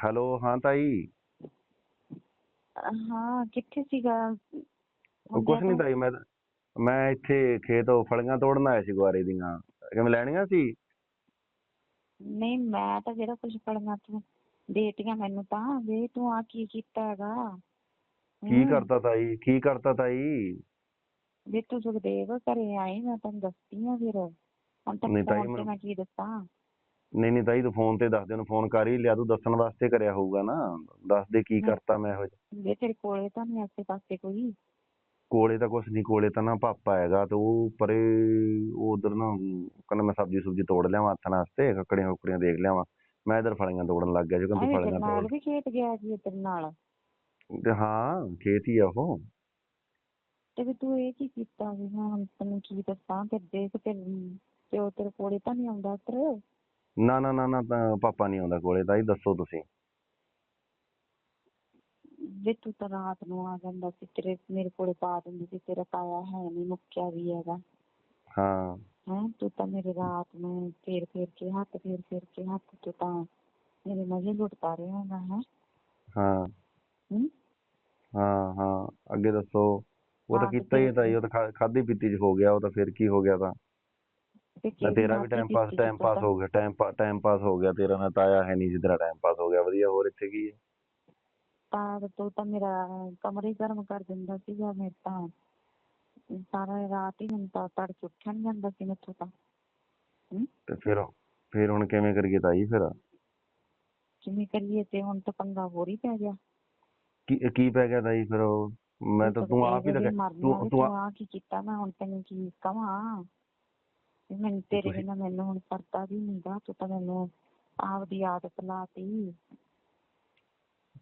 Hello ਹਾਂ ਤਾਈ। ਹਾਂ ਕਿੱਥੇ ਸੀਗਾ? ਉਹ ਕੁਛ ਨਹੀਂ ਤਾਈ ਮੈਂ ਮੈਂ ਇੱਥੇ ਖੇਤੋਂ ਫਲੀਆਂ ਤੋੜਨ ਆਇਆ ਸੀ ਗੁਆਰੇ ਦੀਆਂ। ਕਿਵੇਂ ਲੈਣੀਆਂ ਸੀ? ਨਹੀਂ ਮੈਂ ਤਾਂ ਜਿਹੜਾ ਕੁਝ ਪੜਨਾ ਤੂੰ ਦੇਤੀਆਂ ਮੈਨੂੰ ਤਾਂ ਵੇ ਤੂੰ ਆ ਕੀ ਕੀਤਾ ਹੈਗਾ? ਕੀ ਕਰਤਾ ਤਾਈ? ਕੀ ਕਰਤਾ ਤਾਈ? ਵੇ ਤੂੰ ਸੁਖਦੇਵ ਘਰੇ ਆਈ ਮੈਂ ਤੈਨੂੰ ਦੱਸਦੀ ਆ ਫਿਰ। ਹੁਣ ਤਾਂ ਨਹੀਂ ਤਾਈ, ਫੋਨ ਤੇ ਮੈਂ ਕੀ ਦੱਸਾਂ? ਨਹੀਂ ਨਹੀਂ ਤਾਈ ਤੂੰ ਫੋਨ ਤੇ ਦੱਸ ਦੇ ਉਹਨੂੰ ਫੋਨ ਕਰ ਹੀ ਲਿਆ ਤੂੰ ਦੱਸਣ ਵਾਸਤੇ ਕਰਿਆ ਹੋਊਗਾ ਨਾ। ਦੱਸ ਦੇ ਕੀ। ਕਰਤਾ ਮੈਂ ਇਹੋ ਜਿਹਾ। ਤੇਰੇ ਕੋਲੇ ਤਾਂ ਨਹੀਂ ਆਸੇ ਪਾਸੇ ਕੋਈ। ਕੋਲੇ ਤਾਂ ਕੁਛ ਨਹੀਂ ਕੋਲੇ ਤਾਂ ਨਾ ਪਾਪਾ ਹੈਗਾ ਤੇ ਉਹ ਪਰੇ ਉਹ ਉਧਰ ਨਾ ਕਹਿੰਦਾ ਮੈਂ ਸਬਜ਼ੀ ਸੁਬਜੀ ਤੋੜ ਲਿਆਵਾਂ ਹੱਥਾਂ ਵਾਸਤੇ ਕੱਕੜੀਆਂ ਕੁੱਕੜੀਆਂ ਦੇਖ ਲਿਆਵਾਂ। ਮੈਂ ਇਧਰ ਫਲੀਆਂ ਤੋੜਨ ਲੱਗ ਗਿਆ ਸੀ ਕਹਿੰਦਾ ਫਲੀਆਂ ਨਾਲ ਤੋੜ। ਵੀ ਖੇਤ ਗਿਆ ਸੀ ਤੇਰੇ ਨਾਲ। ਤੇ ਹਾਂ ਖੇਤ ਹੀ ਆ ਉਹ। ਤੇ ਵੀ ਤੂੰ ਇਹ ਕੀ ਕੀਤਾ ਵੀ ਮੈਂ ਹੁਣ ਤੈਨੂੰ ਕੀ ਦੱਸਾਂ ਤੇ ਦੇਖ ਤੇ ਪਿਓ ਤੇਰੇ ਕੋਲੇ ਤਾਂ ਨਹੀਂ ਆਉਂਦਾ ਉੱਧਰ। ਨਾ ਨਾ ਨਾ ਨਾ ਤਾਂ ਪਾਪਾ ਨਹੀਂ ਆਉਂਦਾ ਕੋਲੇ ਤਾਈ ਦੱਸੋ ਤੁਸੀਂ। ਵੇ ਤੂੰ ਤਾਂ ਰਾਤ ਨੂੰ ਆ ਜਾਂਦਾ ਸੀ ਤੇਰੇ ਮੇਰੇ ਕੋਲੇ ਪਾ ਦਿੰਦੀ ਸੀ ਤੇਰਾ ਤਾਇਆ ਹੈ ਨਹੀਂ ਮੁੱਕਿਆ ਵੀ ਹੈਗਾ। ਹਾਂ। ਹੈਂ ਤੂੰ ਤਾਂ ਮੇਰੇ ਰਾਤ ਨੂੰ ਫੇਰ ਫੇਰ ਕੇ ਹੱਥ ਫੇਰ ਫੇਰ ਕੇ ਹੱਥ ਤੂੰ ਤਾਂ ਮੇਰੇ ਮਜ਼ੇ ਲੁੱਟਦਾ ਰਿਹਾ ਹੈਗਾ ਹੈ। ਹਾਂ। ਹੂੰ? ਹਾਂ ਹਾਂ ਅੱਗੇ ਦੱਸੋ। ਉਹ ਤਾਂ ਕੀਤਾ ਹੀ ਹੈ ਤਾਈ ਉਹ ਤਾਂ ਖਾ- ਖਾਧੀ ਪੀਤੀ ਚ ਹੋ ਗਿਆ ਉਹ ਤਾਂ ਫਿਰ ਕੀ ਹੋ ਗਿਆ ਤਾਂ। ਤੇ ਤੇਰਾ ਵੀ ਟਾਈਮ ਪਾਸ ਟਾਈਮ ਪਾਸ? ਹੋ ਗਿਆ ਟਾਈਮ ਟਾਈਮ ਪਾਸ ਹੋ ਗਿਆ ਤੇਰਾ ਨਾ ਤਾਇਆ ਹੈ ਨਹੀਂ ਜਿੱਦਾਂ ਟਾਈਮ ਪਾਸ ਹੋ ਗਿਆ ਵਧੀਆ ਹੋਰ ਇੱਥੇ ਕੀ ਹੈ? ਤਾਂ ਤੂੰ ਤਾਂ ਮੇਰਾ ਕਮਰੇ ਗਰਮ ਕਰ ਦਿੰਦਾ ਸੀਗਾ ਮੇਰੇ ਤਾਂ ਸਾਰਾ ਰਾਤ ਹੀ ਮੈਨੂੰ ਤਾਂ ਤੜਕੇ ਉੱਠਿਆ ਨੀ ਜਾਂਦਾ ਸੀ ਮੈਥੋਂ ਤਾਂ। ਤੇ ਫਿਰ ਫਿਰ ਹੁਣ ਕਿਵੇਂ ਕਰੀਏ ਤਾਈ ਫਿਰ? ਕਿਵੇਂ ਕਰੀਏ ਤੇ ਹੁਣ ਤਾਂ ਪੰਗਾ ਹੋਰ ਹੀ ਪੈ ਗਿਆ। ਕੀ ਕੀ ਪੈ ਗਿਆ ਤਾਈ ਫਿਰ ਮੈਂ ਤਾਂ ਤੂੰ ਆਪ ਹੀ ਤਾਂ ਤੂੰ ਆ ਕੀ ਕੀਤਾ ਮੈਂ ਹੁਣ ਤੈਨੂੰ ਕੀ ਕਵਾਂ? ਮੈਨੂੰ ਤੇਰੇ ਬਿਨਾਂ ਮੈਨੂੰ ਹੁਣ ਸਰਦਾ ਵੀ ਨਹੀਂਗਾ ਤੂੰ ਤਾਂ ਮੈਨੂੰ ਆਪਦੀ ਆਦਤ ਲਾਤੀ।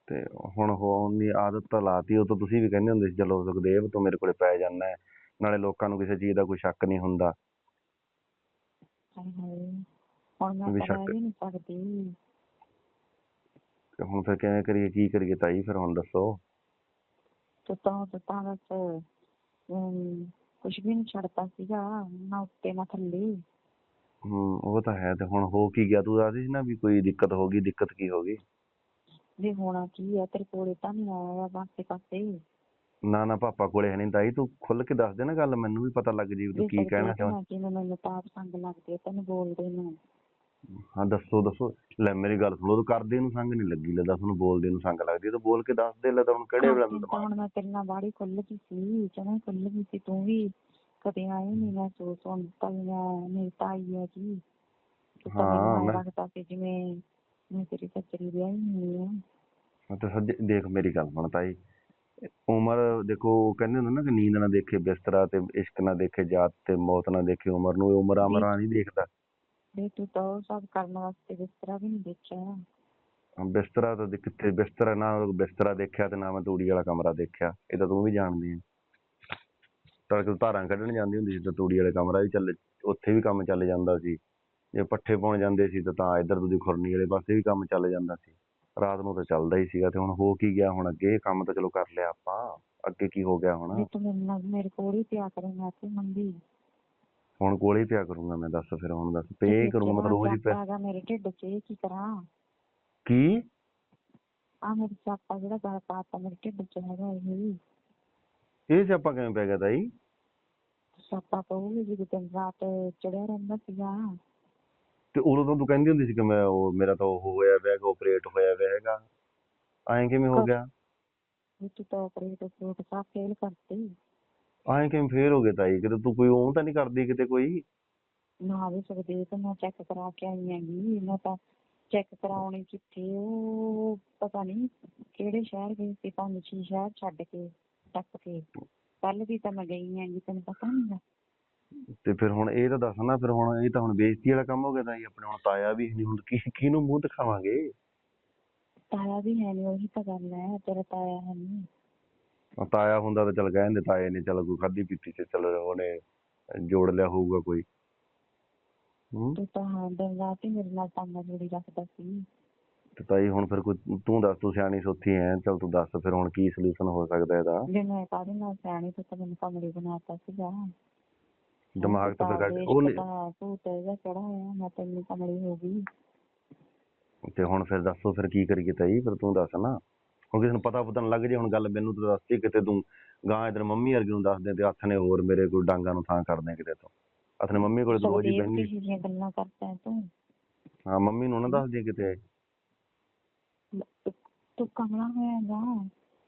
ਤੇ ਹੁਣ ਹੋਣ ਦੀ ਆਦਤ ਤਾਂ ਲਾਤੀ ਉਹ ਤਾਂ ਤੁਸੀਂ ਵੀ ਕਹਿੰਦੇ ਹੁੰਦੇ ਸੀ ਚਲੋ ਸੁਖਦੇਵ ਤੂੰ ਮੇਰੇ ਕੋਲੇ ਪੈ ਜਾਣਾ ਹੈ ਨਾਲੇ ਲੋਕਾਂ ਨੂੰ ਕਿਸੇ ਚੀਜ਼ ਦਾ ਕੋਈ ਸ਼ੱਕ ਨਹੀਂ ਹੁੰਦਾ। ਹਾਏ ਹਾਏ ਹੁਣ ਮੈਂ ਵੀ ਤਾਂ ਸ਼ੱਕ- ਰਹਿ ਵੀ ਨਹੀਂ ਸਕਦੀ। ਤੇ ਹੁਣ ਫਿਰ ਕਿਵੇਂ ਕਰੀਏ ਕੀ ਕਰੀਏ ਤਾਈ ਫਿਰ ਹੁਣ ਦੱਸੋ। ਤੂੰ ਤਾਂ ਤੂੰ ਤਾਂ ਬਸ ਕੁਝ ਵੀ ਨਹੀਂ ਛੱਡਦਾ ਸੀਗਾ ਨਾ ਉੱਤੇ ਨਾ ਥੱਲੇ। ਹੂੰ ਉਹ ਤਾਂ ਹੈ ਤੇ ਹੁਣ ਹੋ ਕੀ ਗਿਆ ਤੂੰ ਦੱਸਦੀ ਸੀ ਨਾ ਵੀ ਕੋਈ ਦਿੱਕਤ ਹੋ ਗਈ ਦਿੱਕਤ ਕੀ ਹੋ ਗਈ? ਵੀ ਹੋਣਾ ਕੀ ਹੈ ਤੇਰੇ ਕੋਲੇ ਤਾਂ ਨਹੀਂ ਆਇਆ ਪਾਸੇ ਪਾਸੇ। ਨਾ ਨਾ ਪਾਪਾ ਕੋਲੇ ਹੈ ਨਹੀਂ ਤਾਈ ਤੂੰ ਖੁੱਲ ਕੇ ਦੱਸ ਦੇ ਨਾ ਗੱਲ ਮੈਨੂੰ ਵੀ ਪਤਾ ਲੱਗ ਜੀ ਵੀ ਤੂੰ ਕੀ ਕਹਿਣਾ ਚਾਹੁੰਦਾ ਚਾਹੁੰਦਾ। ਕਿ ਮੈਨੂੰ ਤਾਂ ਆਪ ਸੰਗ ਲੱਗਦੀ ਹੈ ਤੈਨੂੰ ਬੋਲਦੇ ਨੂੰ। ਹਾਂ ਦੱਸੋ ਦੱਸੋ। ਲੈ ਮੇਰੀ ਗੱਲ ਸੁਣੋ ਤੂੰ ਕਰਦੇ ਨੂੰ ਸੰਗ ਨਹੀਂ ਲੱਗੀ ਲੈ ਦੱਸ ਬੋਲਦੇ ਨੂੰ ਸੰਗ ਲੱਗਦੀ ਤਾਂ ਬੋਲ ਕੇ ਦੱਸ ਦੇ ਲੈ ਤਾਂ ਹੁਣ ਕਿਹੜੇ ਵੇਲੇ ਹਾਂ, ਤਾਂ ਹੁਣ ਮੈਂ ਤੇਰੇ ਨਾਲ ਬਾੜੀ ਖੁੱਲ ਗਈ ਸੀ ਜਮਾਂ ਖੁੱਲ ਗਈ ਸੀ ਤੂੰ ਵੀ ਕਦੇ ਆਈ ਨਹੀਂ ਮੈਂ ਸੋਚ ਹੁਣ ਤਾਂ ਮੈਂ ਮੇਰੀ ਤਾਈ ਹੈ ਜੀ। ਹਾਂ, ਮੈਂ- ਲੱਗਦਾ ਸੀ ਜਿਵੇਂ ਮੈਂ ਤੇਰੀ ਸੱਚਰੀ ਵਿਆਹੀ ਨਹੀਂ ਹੈ ਤੇ ਸੱਜੇ ਦੇਖ ਮੇਰੀ ਗੱਲ ਸੁਣ ਤਾਈ। ਉਮਰ ਦੇਖੋ ਕਹਿੰਦੇ ਹੁੰਦੇ ਨਾ ਕਿ ਨੀਂਦ ਨਾ ਦੇਖੇ ਬਿਸਤਰਾ ਤੇ ਇਸ਼ਕ ਨਾ ਦੇਖੇ ਜਾਤ ਤੇ ਮੌਤ ਨਾ ਦੇਖੇ ਉਮਰ ਨੂੰ ਉਮਰ ਅਮਰਾ ਨਹੀਂ ਦੇਖਦਾ। ਤੂੰ ਤਾਂ ਉਹ ਸਭ ਕਰਨ ਵਾਸਤੇ ਬਿਸਤਰਾ ਵੀ ਨਹੀਂ ਦੇਖਿਆ। ਬਿਸਤਰਾ ਤਾਂ ਕਿੱਥੇ ਬਿਸਤਰਾ ਨਾ ਬਿਸਤਰਾ ਦੇਖਿਆ ਤੇ ਨਾ ਮੈਂ ਤੂੜੀ ਵਾਲਾ ਕਮਰਾ ਦੇਖਿਆ ਇਹ ਤਾਂ ਤੂੰ ਵੀ ਜਾਣਦੀ ਹੈ ਤੜਕੇ ਧਾਰਾਂ ਕੱਢਣ ਜਾਂਦੀ ਹੁੰਦੀ ਸੀ ਤਾਂ ਤੂੜੀ ਵਾਲੇ ਕਮਰਾ ਵੀ ਚੱਲ ਉੱਥੇ ਵੀ ਕੰਮ ਚੱਲ ਜਾਂਦਾ ਸੀ। ਜੇ ਪੱਠੇ ਪਾਉਣ ਜਾਂਦੇ ਸੀ ਤਾਂ ਤਾਂ ਇੱਧਰ ਦੂਜੀ ਖੁਰਨੀ ਵਾਲੇ ਪਾਸੇ ਵੀ ਕੰਮ ਚੱਲ ਜਾਂਦਾ ਸੀ। ਰਾਤ ਨੂੰ ਤਾਂ ਚੱਲਦਾ ਹੀ ਸੀਗਾ ਤੇ ਹੁਣ ਹੋ ਕੀ ਗਿਆ ਹੁਣ ਅੱਗੇ? ਇਹ ਕੰਮ ਤਾਂ ਚਲੋ ਕਰ ਲਿਆ ਆਪਾਂ। ਅੱਗੇ ਕੀ ਹੋ ਗਿਆ ਹੁਣ? ਵੀ ਤੂੰ ਮੇਰੇ ਨਾਲ ਮੇਰੇ ਕੋਲ ਹੀ ਪਿਆ ਕਰੇਂਗਾ ਤੇ ਮੰਗੀ ਹੁਣ ਕੋਲੇ ਪਿਆ ਕਰੂੰਗਾ ਮੈਂ ਦੱਸ ਫਿਰ ਹੁਣ ਦੱਸ ਪੇ ਕਰੂੰਗਾ ਮੈਂ ਰੋਜ਼ ਹੀ ਪਿਆ ਹੈਗਾ ਮੇਰੇ ਢਿੱਡ 'ਚ ਇਹ ਕੀ ਕਰਾਂ? ਕੀ? ਆ ਮੇਰੇ ਸਿਆਪਾ ਜਿਹੜਾ ਗਲ ਪਾਤਾ ਮੇਰੇ ਢਿੱਡ 'ਚ ਹੈਗਾ ਇਹ। ਇਹ ਸਿਆਪਾ ਕਿਵੇਂ ਪੈ ਗਿਆ ਤਾਈ? ਸਿਆਪਾ ਪਊਗੀ ਜਦੋਂ ਦਿਨ ਰਾਤ ਚੜਿਆ ਰਹਿੰਦਾ ਸੀਗਾ। ਤੇ ਉਦੋਂ ਤਾਂ ਤੂੰ ਕਹਿੰਦੀ ਹੁੰਦੀ ਸੀ ਕਿ ਮੈਂ ਉਹ ਮੇਰਾ ਤਾਂ ਉਹ ਹੋਇਆ ਪਿਆ ਹੈਗਾ ਆਪਰੇਟ ਹੋਇਆ ਪਿਆ ਹੈਗਾ। ਐਂ ਕਿਵੇਂ ਹੋ? ਗਿਆ? ਵੀ ਤੂੰ ਤਾਂ ਆਪਰੇਟ ਆਪਰੇਟ ਸਭ ਫੇਲ ਕਰਤੀ। ਐਂ ਕਿਵੇਂ ਫੇਰ ਹੋ ਗਿਆ ਤਾਈ? ਕਿਤੇ ਤੂੰ ਕੋਈ ਉਹ ਤਾਂ ਨਹੀਂ ਕਰਦੀ ਕਿਤੇ ਕੋਈ? ਨਾ ਵੀ ਸਕਦੇ ਤੇ ਮੈਂ ਚੈੱਕ ਕਰਾ ਕੇ ਆਈ ਹੈਗੀ। ਮੈਂ ਤਾਂ ਚੈੱਕ ਕਰਾਉਣੀ ਕਿੱਥੇ ਉਹ ਪਤਾ ਨਹੀਂ ਕਿਹੜੇ ਸ਼ਹਿਰ ਗਈ ਸੀ ਪੰਜ ਛੇ ਸ਼ਹਿਰ ਛੱਡ ਕੇ ਟੱਪ ਕੇ। ਕੱਲ ਵੀ ਤਾਂ ਮੈਂ ਗਈ ਹੈਗੀ ਤੈਨੂੰ ਪਤਾ ਨਹੀਂਗਾ ਤੇ ਫਿਰ ਹੁਣ ਇਹ ਤਾਂ ਦੱਸ ਨਾ ਫਿਰ ਹੁਣ ਇਹ ਤਾਂ ਹੁਣ ਬੇਇੱਜ਼ਤੀ ਵਾਲਾ ਕੰਮ ਹੋ ਗਿਆ ਤਾਈ ਆਪਣੇ ਹੁਣ ਤਾਇਆ ਵੀ ਨਹੀਂ ਹੁਣ ਕੀ ਕਿਹਨੂੰ ਮੂੰਹ ਦਿਖਾਵਾਂਗੇ? ਤਾਇਆ ਵੀ ਹੈ ਨੀ ਉਹੀ ਤਾਂ ਗੱਲ ਹੈ ਤੇਰਾ ਤਾਇਆ ਹੈ ਨੀ। ਉਹ ਤਾਇਆ ਹੁੰਦਾ ਤਾਂ ਚਲ ਕਹਿੰਦੇ ਤਾਏ ਨੇ ਚਲ ਕੋਈ ਖਾਧੀ ਪੀਤੀ ਚ ਚਲ ਉਹਨੇ ਜੋੜ ਲਿਆ ਹੋਊਗਾ ਕੋਈ। ਹੂੰ? ਤੂੰ ਤਾਂ ਹਾਂ ਦਿਨ ਰਾਤ ਹੀ ਮੇਰੇ ਨਾਲ ਟਾਂਗਾ ਜੋੜੀ ਰੱਖਦਾ ਸੀ। ਤੇ ਤਾਈ ਹੁਣ ਫਿਰ ਕੋਈ ਤੂੰ ਦੱਸ ਤੂੰ ਸਿਆਣੀ ਸੋਥੀ ਐ ਚਲ ਤੂੰ ਦੱਸ ਫਿਰ ਹੁਣ ਕੀ ਸੋਲੂਸ਼ਨ ਹੋ ਸਕਦਾ ਇਹਦਾ? ਜੇ ਮੈਂ ਕਾਹਦੇ ਨਾਲ ਸਿਆਣੀ ਤੂੰ ਤਾਂ ਮੈਨੂੰ ਕਮਲੀ ਬਣਾਤਾ ਸੀਗਾ। ਦਿਮਾਗ ਤਾਂ ਫਿਰ ਕੱਢ ਦੇਸ਼ ਉਹ ਨੀ- ਪਤਾ ਭੂਤ ਇਹਦਾ ਚੜਾ ਹੋਇਆ ਮੈਂ ਤੈਨੂੰ ਕਮਲੀ ਹੋ ਗਈ। ਤੇ ਹੁਣ ਫਿਰ ਦੱਸੋ ਫਿਰ ਕੀ ਕਰੀਏ ਤਾਈ ਫਿਰ ਤੂੰ ਦੱਸ ਨਾ। ਹੁਣ ਕਿਸੇ ਨੂੰ ਪਤਾ ਪਤਾ ਨਾ ਲੱਗ ਜੇ ਹੁਣ ਗੱਲ ਮੈਨੂੰ ਤਾਂ ਦੱਸਤੀ ਕਿਤੇ ਤੂੰ। ਗਾਂ ਇਧਰ ਮੰਮੀ ਵਰਗੀ ਨੂੰ ਦੱਸ ਦੇ ਤੇ ਹੱਥ ਨੇ ਹੋਰ ਮੇਰੇ ਕੋਈ ਡਾਂਗਾ ਨੂੰ ਥਾਂ ਕਰ ਦੇ ਕਿਤੇ ਤੋਂ। ਹੱਥ ਨੇ ਮੰਮੀ ਕੋਲ ਦੀਆਂ ਗੱਲਾਂ ਕਰਦਾ ਹੈ ਤੂੰ? ਹਾਂ ਮੰਮੀ ਨੂੰ ਨਾ ਦੱਸ ਦੇ ਕਿਤੇ। ਤੂੰ- ਕਮਲਾ ਹੋਏਗਾ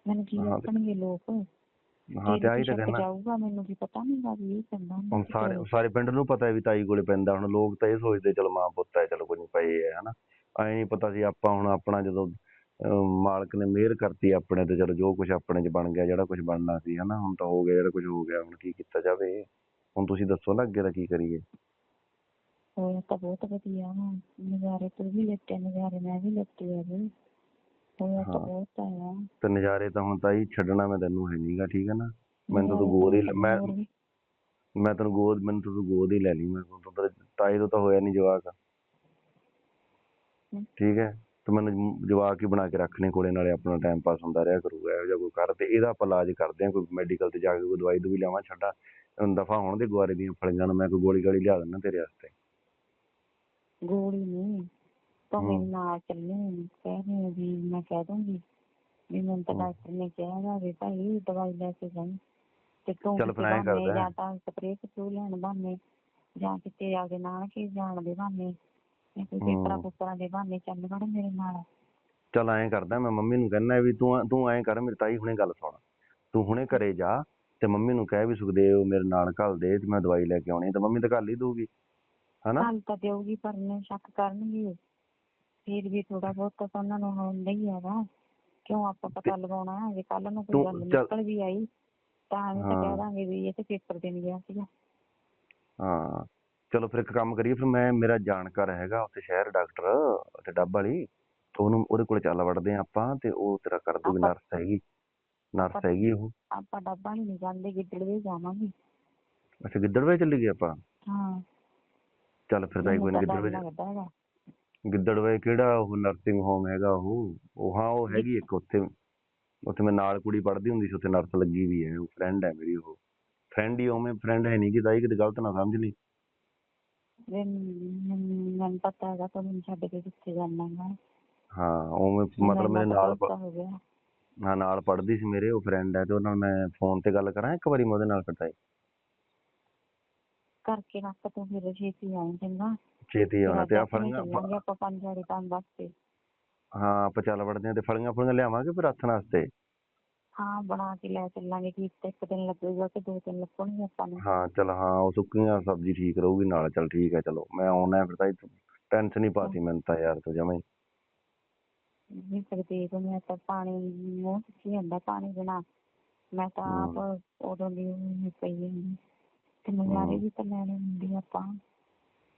ਮੈਨੂੰ ਕੀ ਆਖਣਗੇ ਲੋਕ? ਹਾਂ ਤੇ ਆਹੀ ਤਾਂ ਕਹਿਣਾ। ਜਾਊਗਾ ਮੈਨੂੰ ਕੀ ਪਤਾ ਨਹੀਂਗਾ ਵੀ ਇਹ ਕਹਿੰਦਾ ਹੁਣ। ਸਾਰੇ ਸਾਰੇ ਪਿੰਡ ਨੂੰ ਪਤਾ ਹੈ ਵੀ ਤਾਈ ਕੋਲੇ ਪੈਂਦਾ। ਹੁਣ ਲੋਕ ਤਾਂ ਇਹ ਸੋਚਦੇ ਚਲ ਮਾਂ ਪੁੱਤ ਹੈ ਚਲੋ ਕੋਈ ਨਹੀਂ ਪਏ ਹੈ ਹਨਾ। ਐ ਨਹੀਂ ਪਤਾ ਸੀ ਆਪਾਂ ਹੁਣ ਆਪਣਾ ਜਦੋਂ ਮਾਲਕ ਨੇ ਮਿਹਰ ਕਰਤੀ ਆਪਣੇ ਤੇ ਚਲੋ ਜੋ ਕੁਝ ਆਪਣੇ ਚ ਬਣ ਗਿਆ ਜਿਹੜਾ ਕੁਝ ਬਣਨਾ ਸੀ ਹਨਾ ਹੁਣ ਤਾਂ ਹੋ ਗਿਆ ਜਿਹੜਾ ਕੁਝ ਹੋ ਗਿਆ ਹੁਣ ਕੀ ਕੀਤਾ ਜਾਵੇ? ਹੁਣ ਤੁਸੀਂ ਦੱਸੋ ਨਾ ਅੱਗੇ ਦਾ ਕੀ ਕਰੀਏ? ਹੋਇਆ ਤਾਂ ਬਹੁਤ ਵਧੀਆ ਨਜ਼ਾਰੇ ਤੂੰ ਵੀ ਲੈਤੇ ਨਜ਼ਾਰੇ ਮੈਂ ਵੀ ਲੈਤੇ ਆ ਵੀ ਹੋਇਆ ਤਾਂ ਹਾਂ। ਬਹੁਤ ਆਇਆ ਤੇ ਨਜ਼ਾਰੇ ਤਾਂ ਹੁਣ ਤਾਈ ਛੱਡਣਾ ਮੈਂ ਤੈਨੂੰ ਹੈ ਨਹੀਂਗਾ ਠੀਕ ਹੈ ਨਾ? ਮੈਨੂੰ ਤਾਂ ਤੂੰ ਗੋਦ ਹੀ ਲੈ- ਮੈਂ ਹੋਰ ਮੈਂ ਤੈਨੂੰ ਗੋਦ ਮੈਨੂੰ ਤਾਂ ਤੂੰ ਗੋਦ ਹੀ ਲੈ ਲਈ ਮੈਂ ਤੂੰ ਤਾਂ ਤਾਈ ਤੋਂ ਤਾਂ ਹੋਇਆ ਨਹੀਂ ਜਵਾਕ। ਠੀਕ ਹੈ ਤੇ ਮੈਨੂੰ ਜਵਾਕ ਹੀ ਬਣਾ ਕੇ ਰੱਖਣੇ ਕੋਲੇ ਨਾਲੇ ਆਪਣਾ ਟਾਈਮ ਪਾਸ ਹੁੰਦਾ ਰਿਹਾ ਕਰੂਗਾ ਇਹੋ ਜਿਹਾ ਕੋਈ ਕਰ ਤੇ ਇਹਦਾ ਆਪਾਂ ਇਲਾਜ ਕਰਦੇ ਆ ਕੋਈ ਮੈਡੀਕਲ ਤੇ ਜਾ ਕੇ ਕੋਈ ਦਵਾਈ ਦੂਈ ਲਿਆਵਾਂ ਛੱਡਾ ਦਫਾ ਹੋਣ ਦੇ ਗੁਆਰੇ ਦੀਆਂ ਫਲੀਆਂ ਨੂੰ ਮੈਂ ਕੋਈ ਗੋਲੀ ਗਾਲੀ ਲਿਆ ਦਿੰਦਾ ਤੇਰੇ ਵਾਸਤੇ ਗੋਲੀ ਨਹੀਂ ਤਾਂ ਹਮ। ਨਾਲ ਚੱਲੀ ਕਹਿ ਰਹੀ ਵੀ ਮੈਂ ਕਹਿ ਦੂੰਗੀ ਵੀ ਮੈਨੂੰ ਤਾਂ। ਡਾਕਟਰ ਨੇ ਕਿਹਾ ਵਾ ਵੀ ਭਾਈ ਦਵਾਈ ਲੈ ਕੇ ਜਾਈਂ ਤੇ ਤੂੰ ਚੱਲ ਬਹਾਨੇ ਕਰਦੇ। ਜਾਂ ਤਾਂ ਸਪਰੇਅ ਸਪਰੂ ਲੈਣ ਬਹਾਨੇ ਜਾਂ ਕਿਤੇ ਆ ਕੇ ਨਾਨਕੇ ਜਾਣ ਦੇ ਬਹਾਨੇ ਜਾਂ ਕੋਈ ਪੇਪਰਾਂ। ਪੁੱਪਰਾਂ ਦੇ ਬਹਾਨੇ ਚੱਲ ਵੜ ਮੇਰੇ ਨਾਲ। ਚੱਲ ਐਂ ਕਰਦਾ ਮੈਂ ਮੰਮੀ ਨੂੰ ਕਹਿੰਦਾ ਵੀ ਤੂੰ ਤੂੰ ਐਂ ਕਰ ਮੇਰੀ ਤਾਈ ਹੁਣੇ ਗੱਲ ਸੁਣ। ਤੂੰ ਹੁਣੇ ਘਰੇ ਜਾ ਤੇ ਮੰਮੀ ਨੂੰ ਕਹਿ ਵੀ ਸੁਖਦੇਵ ਮੇਰੇ ਨਾਲ ਘੱਲ ਦੇ ਤੇ ਮੈਂ ਦਵਾਈ ਲੈ ਕੇ ਆਉਣੀ ਤੇ ਮੰਮੀ ਤਾਂ ਘੱਲ ਹੀ ਦਊਗੀ ਹਨਾ? ਗੱਲ ਤਾਂ ਦੇਊਗੀ ਪਰ ਨੇ ਸ਼ੱਕ ਕਰਨਗੇ। ਫਿਰ ਵੀ ਥੋੜਾ ਬਹੁਤ ਤਾਂ ਉਹਨਾਂ ਨੂੰ ਹੁੰਦਾ ਹੀ ਹੈਗਾ। ਕਿਉਂ ਆਪਾਂ ਪਤਾ ਲਗਾਉਣਾ ਹੈ? ਜੇ ਕੱਲ ਨੂੰ ਕੋਈ ਗੱਲ ਨਿਕਲ ਵੀ ਆਈ ਤਾਂ ਐਵੇਂ ਤਾਂ ਹਾਂ। ਕਹਿ ਦਾਂਗੇ ਵੀ ਇਹ ਤੇ ਪੇਪਰ ਦੇਣ ਗਿਆ ਸੀਗਾ। ਹਾਂ। ਚਲੋ ਫਿਰ ਇੱਕ ਕੰਮ ਕਰੀਏ ਫਿਰ ਮੈਂ ਮੇਰਾ ਜਾਣਕਾਰ ਹੈਗਾ ਉੱਥੇ ਸ਼ਹਿਰ ਡਾਕਟਰ ਉੱਥੇ ਡੱਬ ਵਾਲੀ ਤੇ ਉਹਨੂੰ ਉਹਦੇ ਕੋਲ ਚੱਲ ਵੜਦੇ ਆ ਆਪਾਂ ਤੇ ਉਹ ਤੇਰਾ ਕਰ ਦੂਗੀ ਆਪਾਂ- ਨਰਸ ਹੈਗੀ ਨਰਸ ਆਪਾਂ- ਹੈਗੀ ਉਹ। ਆਪਾਂ ਡੱਬਾ ਨਹੀਂ ਜਾਂਦੇ ਗਿੱਦੜਵੇ ਜਾਵਾਂਗੇ। ਅੱਛਾ ਗਿੱਦੜਵੇ ਚੱਲੀ ਗਏ ਆਪਾਂ? ਹਾਂ। ਚੱਲ ਫਿਰ ਤਾਂ ਕੋਈ ਮੈਨੂੰ ਨਹੀਂ ਤਾਂ ਗਿੱਦੜਵੇ ਡਰ ਲੱਗਦਾ ਹੈਗਾ। ਗਿੱਦੜਵੇ ਕਿਹੜਾ ਉਹ ਨਰਸਿੰਗ ਹੋਮ ਹੈਗਾ ਉਹ? ਉਹ ਹਾਂ ਉਹ ਹੈਗੀ ਇੱਕ ਉੱਥੇ। ਉੱਥੇ ਮੈਂ ਨਾਲ ਕੁੜੀ ਪੜ੍ਹਦੀ ਹੁੰਦੀ ਸੀ ਉੱਥੇ ਨਰਸ ਲੱਗੀ ਵੀ ਹੈ ਉਹ ਫਰੈਂਡ ਹੈ ਮੇਰੀ ਉਹ। ਫਰੈਂਡ ਹੀ ਉਵੇਂ ਫਰੈਂਡ ਹੈ ਨਹੀਂ ਕਿ ਤਾਈ ਕਿਤੇ ਗਲਤ ਨਾ ਸਮਝ ਲਈ ਵੀ ਮੈਨੂੰ ਮੈਨੂੰ ਪਤਾ ਹੈਗਾ ਤਾਂ ਮੈਨੂੰ ਛੱਡ ਕੇ ਕਿੱਥੇ ਜਾਣਾ ਹੈ ਹਾਂ ਉਵੇਂ ਮਤਲਬ ਮੇਰੇ ਨਾਲ ਪ- ਹੋ ਗਿਆ। ਹਾਂ ਨਾਲ ਪੜ੍ਹਦੀ ਸੀ ਮੇਰੇ ਉਹ ਫਰੈਂਡ ਹੈ ਤੇ ਉਹਨਾਂ ਨਾਲ ਮੈਂ ਫੋਨ ਤੇ ਗੱਲ ਕਰਾਂ ਇੱਕ ਵਾਰੀ ਮੈਂ ਉਹਦੇ ਨਾਲ ਫਿਰ ਤਾਈ ਕਰਕੇ ਰੱਖ ਤੂੰ ਫਿਰ ਛੇਤੀ ਆਈ ਚੰਗਾ? ਛੇਤੀ ਆਉਣਾ ਤੇ ਆ ਫਿਰ ਫਲੀਆਂ ਚੱਲਾਂਗੇ ਆਪਾਂ ਪੰਜ ਵਾਲੇ ਕੰਮ ਵਾਸਤੇ। ਹਾਂ ਆਪਾਂ ਚੱਲ ਵੜਦੇ ਆ ਤੇ ਫਲੀਆਂ ਫਲੀਆਂ ਲਿਆਵਾਂਗੇ ਫਿਰ ਰੱਖਣ ਵਾਸਤੇ ਹਾਂ ਬਣਾ ਕੇ ਲੈ ਚੱਲਾਂਗੇ ਕੀ ਪਤਾ ਇੱਕ ਦਿਨ ਲੱਗੂਗਾ ਕਿ ਦੋ ਦਿਨ ਲੱਗਣਗੇ ਆਪਾਂ ਨੂੰ। ਹਾਂ ਚਲ ਹਾਂ ਉਹ ਸੁੱਕੀਆਂ ਸਬਜ਼ੀ ਠੀਕ ਰਹੂਗੀ ਨਾਲ ਚਲ ਠੀਕ ਹੈ ਚਲੋ। ਮੈਂ ਆਉਣਾ ਫਿਰ ਤਾਈ ਟੈਨਸ਼ਨ ਹੀ ਪਾਤੀ ਮੈਨੂੰ ਤਾਂ ਯਾਰ ਤੂੰ ਜਮਾਂ ਹੀ। ਨਹੀਂ ਸਕਦੇ ਤੇ ਮੈਂ ਤਾਂ ਪਾਣੀ ਮੂੰਹ ਸੁੱਕੀ ਜਾਂਦਾ ਪਾਣੀ ਬਿਨਾ। ਮੈਂ ਤਾਂ ਆਪ ਉਦੋਂ ਦੀ ਹੋਈ ਪਈ ਹਾਂ ਤੇ ਨਜ਼ਾਰੇ। ਵੀ ਤਾਂ ਲੈਣੇ ਹੁੰਦੇ ਆ ਆਪਾਂ।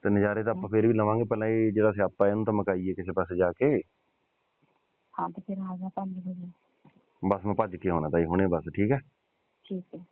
ਤੇ ਨਜ਼ਾਰੇ ਤਾਂ ਆਪਾਂ ਫੇਰ ਵੀ ਲਵਾਂਗੇ ਪਹਿਲਾਂ ਇਹ ਜਿਹੜਾ ਸਿਆਪਾ ਇਹਨੂੰ ਤਾਂ ਮਕਾਈਏ ਕਿਸੇ ਪਾਸੇ ਜਾ ਕੇ। ਹਾਂ ਤੇ ਫਿਰ ਆ ਜਾ ਪੰਜ ਵਜੇ। ਬਸ ਮੈਂ ਭੱਜ ਕੇ ਆਉਣਾ ਤਾਈ ਹੁਣੇ ਬਸ ਠੀਕ ਹੈ? ਠੀਕ ਹੈ।